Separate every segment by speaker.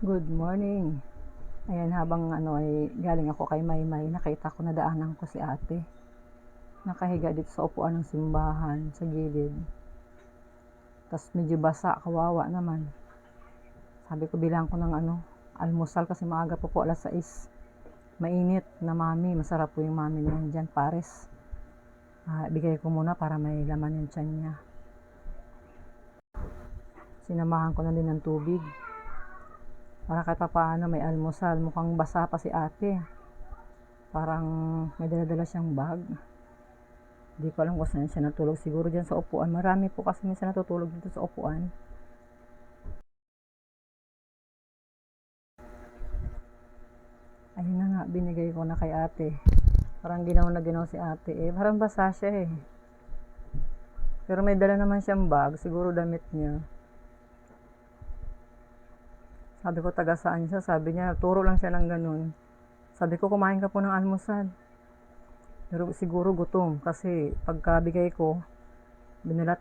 Speaker 1: Good morning. Ayan, habang ano ay galing ako kay Maymay, nakita ko na daanan ko si ate. Nakahiga dito sa upuan ng simbahan, sa gilid. Tapos medyo basa, kawawa naman. Sabi ko, bilang ko ng ano, almusal kasi maaga po po, alas 6. Mainit na mami, masarap po yung mami niya dyan, pares. Ah, bigay ko muna para may laman yung tiyan niya. Sinamahan ko na din ng tubig. Para kahit paano may almusal. Mukhang basa pa si ate. Parang may dala-dala siyang bag. Hindi ko alam kung saan siya natulog. Siguro dyan sa upuan. Marami po kasi minsan natutulog dito sa upuan. Ayun na nga, binigay ko na kay ate. Parang ginaw na ginaw si ate eh. Parang basa siya eh. Pero may dala naman siyang bag. Siguro damit niya. Sabi ko, taga saan siya? Sabi niya, turo lang siya ng ganun. Sabi ko, kumain ka po ng almusal. Pero siguro gutom kasi pagkabigay ko, binilat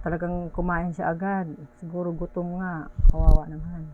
Speaker 1: talagang kumain siya agad. Siguro gutom nga. Kawawa naman.